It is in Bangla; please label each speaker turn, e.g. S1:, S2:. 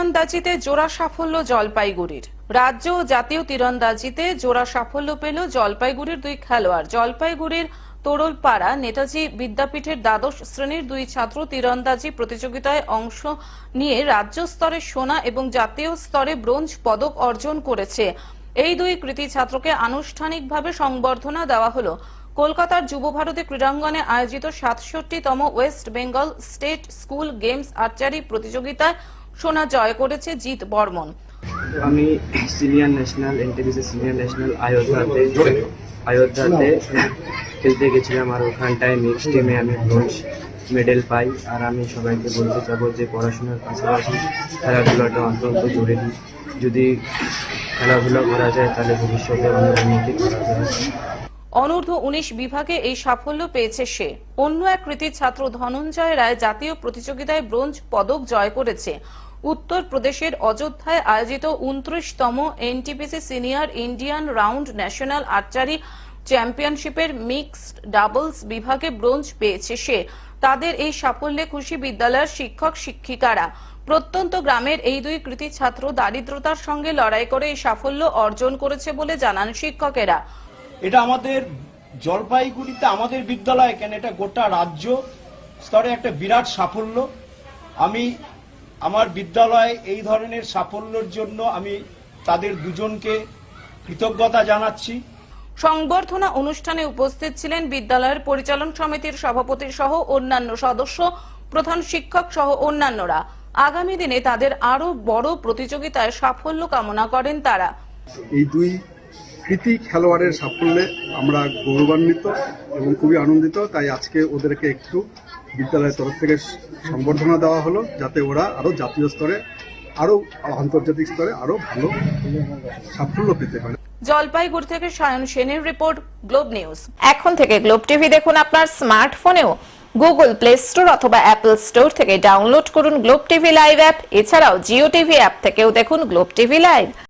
S1: তীরন্দাজিতে জোড়া সাফল্য জলপাইগুড়ির। রাজ্য ও জাতীয় তীরন্দাজিতে জোড়া সাফল্য পেল জলপাইগুড়ির দুই খেলোয়াড়। জলপাইগুড়ির তোরলপাড়া নেতাজি বিদ্যাপীঠের দ্বাদশ শ্রেণির দুই ছাত্র তীরন্দাজি প্রতিযোগিতায় অংশ নিয়ে রাজ্য স্তরে সোনা এবং জাতীয় স্তরে ব্রোঞ্জ পদক অর্জন করেছে। এই দুই কৃতি ছাত্রকে আনুষ্ঠানিকভাবে সংবর্ধনা দেওয়া হলো। কলকাতার যুব ভারতী ক্রীড়াঙ্গনে আয়োজিত সাতষট্টিতম West Bengal state school games archery প্রতিযোগিতায় সোনা জয় করেছে জিৎ বর্মন।
S2: আমি senior national NTPC senior national অযোধ্যাতে অযোধ্যাতে খেলতে গেছিলাম আর ওখানটায় মিক্স টিমে আমি ব্রোঞ্জ মেডেল পাই। আর আমি সবাইকে বলতে চাবো যে পড়াশোনার পাশাপাশি খেলাধুলাটা অত্যন্ত জরুরি। যদি খেলাধুলা করা যায় তাহলে ভবিষ্যতে অনেক উন্নতি করা যায়।
S1: অনূর্ধ্ব উনিশ বিভাগে এই সাফল্য পেয়েছে সে। অন্য এক কৃতির ছাত্র ধনঞ্জয় রায় জাতীয় প্রতিযোগিতায় ব্রোঞ্জ পদক জয় করেছে। উত্তর প্রদেশের অযোধ্যায় আয়োজিত উনত্রিশতম NTPC senior Indian round national archery চ্যাম্পিয়নশিপের মিক্সড ডাবলস বিভাগে ব্রোঞ্জ পেয়েছে সে। তাদের এই সাফল্যে খুশি বিদ্যালয়ের শিক্ষক, শিক্ষিকারা। প্রত্যন্ত গ্রামের এই দুই কৃতি ছাত্র দারিদ্রতার সঙ্গে লড়াই করে এই সাফল্য অর্জন করেছে বলে জানান শিক্ষকেরা।
S3: এটা আমাদের জলপাইগুড়িতে আমাদের বিদ্যালয়, কেন এটা গোটা রাজ্য স্তরে একটা বিরাট সাফল্য। আমি আমার বিদ্যালয়ে এই ধরনের সাফল্যের জন্য আমি তাদের দুজনকে কৃতজ্ঞতা জানাচ্ছি।
S1: সংবর্ধনা অনুষ্ঠানে উপস্থিত ছিলেন বিদ্যালয়ের পরিচালন সমিতির সভাপতি সহ অন্যান্য সদস্য প্রধান শিক্ষক সহ অন্যান্যরা। আগামী দিনে তাদের আরও বড় প্রতিযোগিতায় সাফল্য কামনা করেন তারা।
S4: এই দুই কৃতি খেলোয়াড়ের সাফল্যে আমরা গৌরবান্বিত এবং খুবই আনন্দিত তাই আজকে ওদেরকে একটু বিদ্যালয়ের তরফ থেকে সংবর্ধনা দেওয়া হলো যাতে ওরা আরও জাতীয় স্তরে, আরও আন্তর্জাতিক স্তরে আরও ভালো সাফল্য পেতে পারে।
S1: জলপাইগুড়ি থেকে সায়ন সেনের রিপোর্ট, গ্লোব নিউজ।
S5: এখন থেকে গ্লোব টিভি দেখুন আপনার স্মার্টফোনেও। গুগল প্লে স্টোর অথবা অ্যাপল স্টোর থেকে ডাউনলোড করুন গ্লোব টিভি লাইভ অ্যাপ। এছাড়াও জিও টিভি অ্যাপ থেকেও দেখুন গ্লোব টিভি লাইভ।